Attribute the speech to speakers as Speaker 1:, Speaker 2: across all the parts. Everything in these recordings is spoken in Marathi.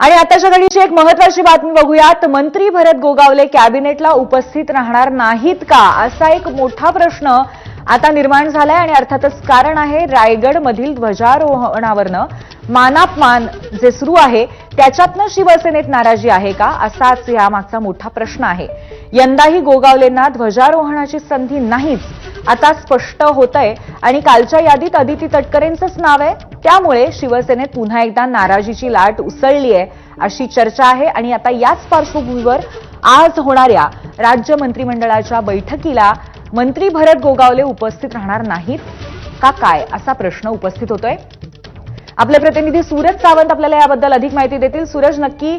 Speaker 1: आणि आताच्या घडीची एक महत्वाची बातमी बघूयात. मंत्री भरत गोगावले कॅबिनेटला उपस्थित राहणार नाहीत का? असा एक मोठा प्रश्न आता निर्माण झालाय आणि अर्थातच कारण आहे रायगडमधील ध्वजारोहणावरनं मानापमान जे सुरू आहे त्याच्यातनं शिवसेनेत नाराजी आहे का? असाच यामागचा मोठा प्रश्न आहे. यंदाही गोगावलेंना ध्वजारोहणाची संधी नाहीच. आता स्पष्ट होतंय आणि कालच्या यादीत अदिती तटकरेंचंच नाव आहे. त्यामुळे शिवसेनेत पुन्हा एकदा नाराजीची लाट उसळली आहे अशी चर्चा आहे आणि आता याच पार्श्वभूमीवर आज होणाऱ्या राज्य मंत्रिमंडळाच्या बैठकीला मंत्री भरत गोगावले उपस्थित राहणार नाहीत का काय असा प्रश्न उपस्थित होतोय. आपले प्रतिनिधी सूरज सावंत आपल्याला याबद्दल अधिक माहिती देतील. सूरज नक्की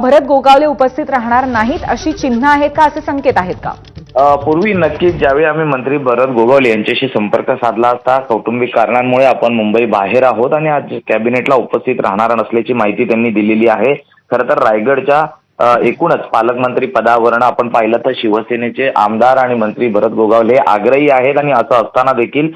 Speaker 1: भरत गोगावले उपस्थित राहणार नाहीत अशी चिन्ह आहेत का? असे संकेत आहेत का?
Speaker 2: पूर्वी नक्कीच ज्यावेळी आम्ही मंत्री भरत गोगावले यांच्याशी संपर्क साधला असता कौटुंबिक कारणांमुळे आपण मुंबई बाहेर आहोत आणि आज कॅबिनेटला उपस्थित राहणार नसल्याची माहिती त्यांनी दिलेली आहे. खरं तर रायगडच्या एकूणच पालकमंत्री पदावरण आपण पाहिलं तर शिवसेनेचे आमदार आणि मंत्री भरत गोगावले हे आग्रही आहेत आणि असं असताना देखील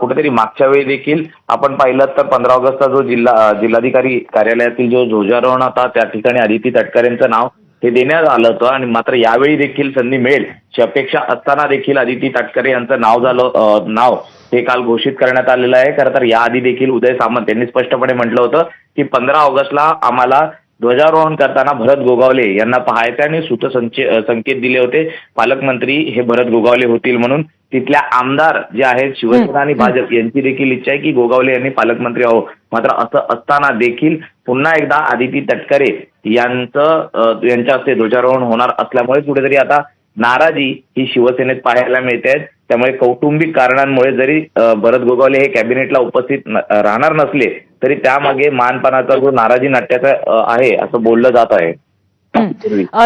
Speaker 2: कुठेतरी मागच्या वेळी देखील आपण पाहिलं तर पंधरा ऑगस्टचा जो जिल्हा जिल्हाधिकारी कार्यालयातील जो ध्वजारोहण होता त्या ठिकाणी आदिती तटकरेंचं नाव हे देण्यात आलं होतं आणि मात्र यावेळी देखील संधी मिळेल अशी अपेक्षा असताना देखील आदिती तटकरे यांचं नाव झालं नाव हे काल घोषित करण्यात आलेलं आहे. खरं तर याआधी देखील उदय सामंत यांनी स्पष्टपणे म्हटलं होतं की पंधरा ऑगस्टला आम्हाला ध्वजारोहण करताना भरत गोगावले यांना पाहायचे आणि सूतसंचे अं, संकेत दिले होते. पालकमंत्री हे भरत गोगावले होतील म्हणून तिथल्या आमदार जे आहेत शिवसेना आणि भाजप यांची देखील इच्छा आहे की गोगावले यांनी पालकमंत्री व्हावं. मात्र असं असताना देखील पुन्हा एकदा आदिती तटकरे यांचं यांच्या हस्ते ध्वजारोहण होणार असल्यामुळे कुठेतरी आता नाराजी ही शिवसेनेत पाहायला मिळते. त्यामुळे कौटुंबिक कारणांमुळे जरी भरत गोगावले हे कॅबिनेटला उपस्थित राहणार नसले तरी त्यामागे मानपणाचा जो नाराजी नाट्याचा आहे असं बोललं जात आहे.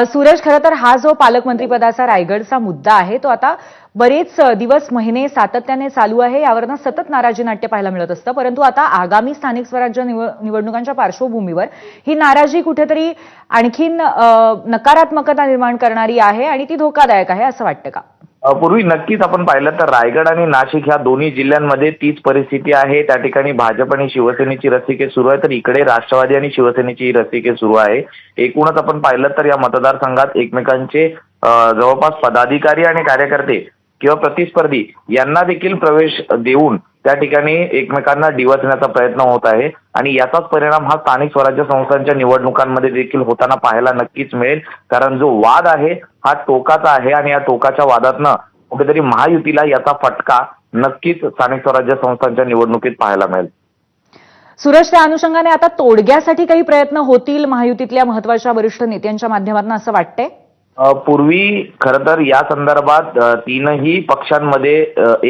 Speaker 1: सूरज खरं तर हा जो पालकमंत्रीपदाचा रायगडचा मुद्दा आहे तो आता बरेच दिवस महिने सातत्याने चालू आहे यावरनं सतत नाराजी नाट्य पाहायला मिळत असतं. परंतु आता आगामी स्थानिक स्वराज्य निवडणुकांच्या पार्श्वभूमीवर ही नाराजी कुठेतरी आणखीन नकारात्मकता निर्माण करणारी आहे आणि ती धोकादायक आहे असं वाटतं का?
Speaker 2: पूर्वी नक्कीच आपण पाहिलं तर रायगड आणि नाशिक ह्या दोन्ही जिल्ह्यांमध्ये तीच परिस्थिती आहे. त्या ठिकाणी भाजप आणि शिवसेनेची रस्तिके सुरू आहे तर इकडे राष्ट्रवादी आणि शिवसेनेची रस्तिके सुरू आहे. एकूणच आपण पाहिलं तर या मतदारसंघात एकमेकांचे जवळपास पदाधिकारी आणि कार्यकर्ते किंवा प्रतिस्पर्धी यांना देखील प्रवेश देऊन त्या ठिकाणी एकमेकांना डिवचण्याचा प्रयत्न होत आहे. आणि याचाच परिणाम हा स्थानिक स्वराज्य संस्थांच्या निवडणुकांमध्ये देखील होताना पाहायला नक्कीच मिळेल. कारण जो वाद आहे हा टोकाचा आहे आणि या टोकाच्या वादातनं कुठेतरी महायुतीला याचा फटका नक्कीच स्थानिक स्वराज्य संस्थांच्या निवडणुकीत पाहायला मिळेल.
Speaker 1: सूरज त्या अनुषंगाने आता तोडग्यासाठी काही प्रयत्न होतील महायुतीतल्या महत्त्वाच्या वरिष्ठ नेत्यांच्या माध्यमातून असं वाटतंय?
Speaker 2: पूर्वी खरं तर या संदर्भात तीनही पक्षांमध्ये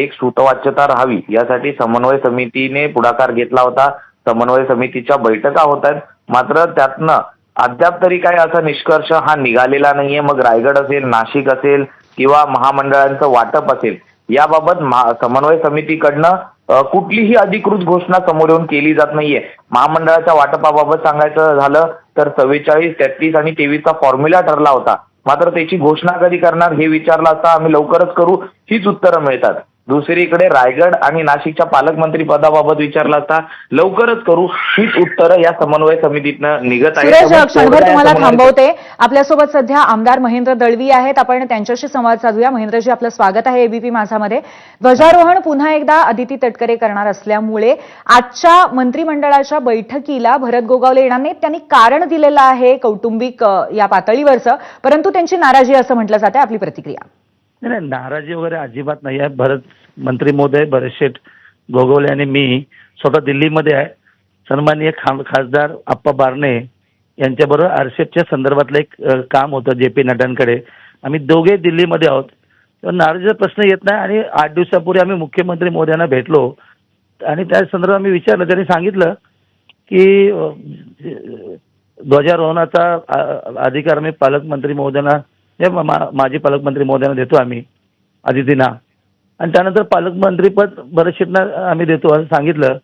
Speaker 2: एक सूतवाच्यता राहावी. यासाठी समन्वय समितीने पुढाकार घेतला होता. समन्वय समितीच्या बैठका होत आहेत. मात्र त्यातनं अद्याप तरी काय असा निष्कर्ष हा निघालेला नाहीये. मग रायगड असेल नाशिक असेल किंवा महामंडळांचं वाटप असेल याबाबत समन्वय समितीकडनं कुठलीही अधिकृत घोषणा समोर येऊन केली जात नाहीये. महामंडळाच्या वाटपाबाबत सांगायचं झालं तर चव्वेचाळीस तेहतीस आणि तेवीसचा फॉर्म्युला ठरला होता. मात्र त्याची घोषणा कधी करणार हे विचारलं असता आम्ही लवकरच करू हीच उत्तरं मिळतात. दुसरीकडे रायगड आणि नाशिकच्या पालकमंत्री पदाबाबत विचारलं असता लवकरच करू हीच उत्तरं या समन्वय समितीतनं निघत
Speaker 1: क्षणभर
Speaker 2: या
Speaker 1: तुम्हाला थांबवते. आपल्यासोबत सध्या आमदार महेंद्र दळवी आहेत. आपण त्यांच्याशी संवाद साधूया. महेंद्रजी आपलं स्वागत आहे एबीपी माझामध्ये. ध्वजारोहण पुन्हा एकदा अदिती तटकरे करणार असल्यामुळे आजच्या मंत्रिमंडळाच्या बैठकीला भरत गोगावले येणार नाहीत. त्यांनी कारण दिलेलं आहे कौटुंबिक या पातळीवरचं. परंतु त्यांची नाराजी असं म्हटलं जाते आपली प्रतिक्रिया.
Speaker 3: नाही नाही, नाराजी वगैरे अजिबात नाही आहे. भरत मंत्री महोदय भरत शेठ गोगवले आणि मी स्वतः दिल्लीमध्ये आहे. सन्माननीय खा खासदार आप्पा बारणे यांच्याबरोबर आरसेपच्या संदर्भातलं एक काम होतं जे पी नड्डांकडे. आम्ही दोघे दिल्लीमध्ये आहोत. तेव्हा नाराजीचा प्रश्न येत नाही आणि आठ दिवसापूर्वी आम्ही मुख्यमंत्री मोद्यांना भेटलो. आणि त्या संदर्भात आम्ही विचारलं त्यांनी सांगितलं की ध्वजारोहणाचा अधिकार आम्ही पालकमंत्री महोदयांना हे माजी पालकमंत्री महोदयांना देतो आम्ही अदितींना आणि त्यानंतर पालकमंत्री पद बरेचशेंना आम्ही देतो असं सांगितलं.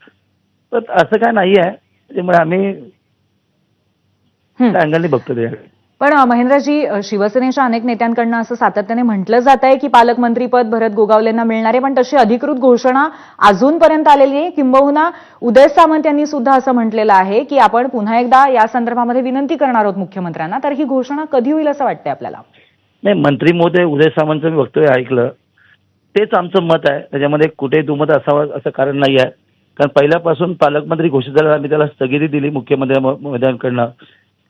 Speaker 3: पण असं काय नाही आहे. त्यामुळे आम्ही. त्या अँगलनी बघतो ते.
Speaker 1: पण महेंद्रजी शिवसेनेच्या अनेक नेत्यांकडनं असं सातत्याने म्हटलं जात आहे की पालकमंत्रीपद भरत गोगावलेंना मिळणार आहे पण तशी अधिकृत घोषणा अजूनपर्यंत आलेली नाही. किंबहुना उदय सामंत यांनी सुद्धा असं म्हटलेलं आहे की आपण पुन्हा एकदा या संदर्भामध्ये विनंती करणार आहोत मुख्यमंत्र्यांना तर ही घोषणा कधी होईल असं वाटतंय आपल्याला?
Speaker 3: नाही मंत्री महोदय उदय सामंतचं मी वक्तव्य ऐकलं. तेच आमचं मत आहे. त्याच्यामध्ये कुठेही दुमत असावं असं कारण नाही आहे. कारण पहिल्यापासून पालकमंत्री घोषित झाल्यावर आम्ही त्याला स्थगिती दिली मुख्यमंत्री महोदयांकडनं.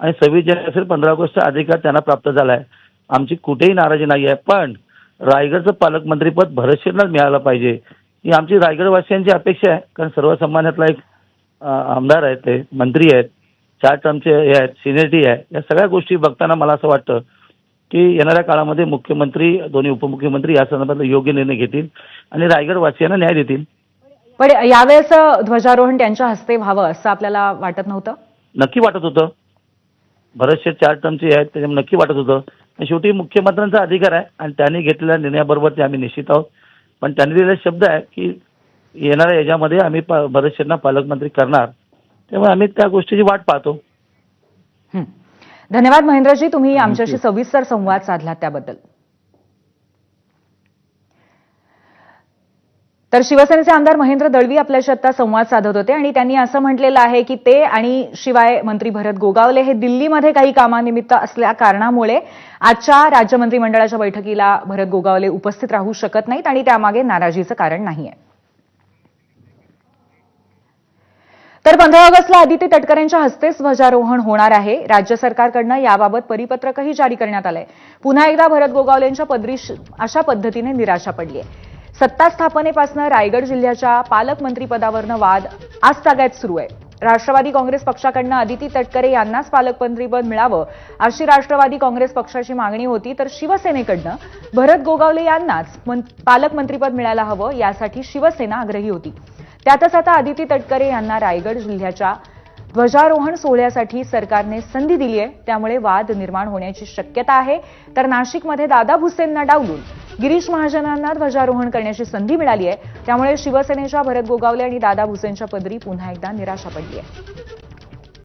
Speaker 3: आणि सव्वीस जानेवारी असेल पंधरा ऑगस्ट अधिकार त्यांना प्राप्त झाला आहे आमची कुठेही नाराजी नाही आहे. पण रायगडचं पालकमंत्रीपद भरतशेरलाच मिळालं पाहिजे. ही आमची रायगडवासियांची अपेक्षा आहे. कारण सर्वसामान्यातला एक आमदार आहेत ते मंत्री आहेत. चार टर्मचे हे आहेत सिनियरिटी आहे. या सगळ्या गोष्टी बघताना मला असं वाटतं की येणाऱ्या काळामध्ये मुख्यमंत्री दोन्ही उपमुख्यमंत्री या संदर्भात योग्य निर्णय घेतील आणि रायगडवासियांना न्याय देतील.
Speaker 1: पण यावेळेस ध्वजारोहण त्यांच्या हस्ते व्हावं असं आपल्याला वाटत नव्हतं?
Speaker 3: नक्की वाटत होतं. बरेचसे चार टर्मचे आहेत त्याच्यामुळे नक्की वाटत होतं. शेवटी मुख्यमंत्र्यांचा अधिकार आहे आणि त्यांनी घेतलेल्या निर्णयाबरोबर ते आम्ही निश्चित आहोत. पण त्यांनी दिलेला शब्द आहे की येणाऱ्या याच्यामध्ये आम्ही बरेचशेंना पालकमंत्री करणार. त्यामुळे आम्ही त्या गोष्टीची वाट पाहतो.
Speaker 1: धन्यवाद महेंद्रजी तुम्ही आमच्याशी सविस्तर संवाद साधला त्याबद्दल. तर शिवसेनेचे आमदार महेंद्र दळवी आपल्याशी आता संवाद साधत होते आणि त्यांनी असं म्हटलेलं आहे की ते आणि शिवाय मंत्री भरत गोगावले हे दिल्लीमध्ये काही कामानिमित्त असल्या कारणामुळे आजच्या राज्य मंत्रिमंडळाच्या बैठकीला भरत गोगावले उपस्थित राहू शकत नाहीत आणि त्यामागे नाराजीचं कारण नाहीये. तर पंधरा ऑगस्टला आदित्य तटकरेंच्या हस्ते ध्वजारोहण होणार आहे. राज्य सरकारकडनं याबाबत परिपत्रकही जारी करण्यात आलंय. पुन्हा एकदा भरत गोगावलेंच्या पदरी अशा पद्धतीने निराशा पडली आहे. सत्ता स्थापनेपासून रायगड जिल्ह्याच्या पालकमंत्रीपदावरनं वाद आज जाग्यात सुरू आहे. राष्ट्रवादी काँग्रेस पक्षाकडनं आदिती तटकरे यांनाच पालकमंत्रीपद मिळावं अशी राष्ट्रवादी काँग्रेस पक्षाची मागणी होती तर शिवसेनेकडनं भरत गोगावले यांनाच पालकमंत्रीपद मिळायला हवं यासाठी शिवसेना आग्रही होती. त्यातच आता आदिती तटकरे यांना रायगड जिल्ह्याच्या ध्वजारोहण सोहळ्यासाठी सरकारने संधी दिली आहे. त्यामुळे वाद निर्माण होण्याची शक्यता आहे. तर नाशिकमध्ये दादा भुसेंना डावलून गिरीश महाजनांना ध्वजारोहण करण्याची संधी मिळाली आहे. त्यामुळे शिवसेनेच्या भरत गोगावले आणि दादा भुसेंच्या पदरी पुन्हा एकदा निराशा पडली आहे.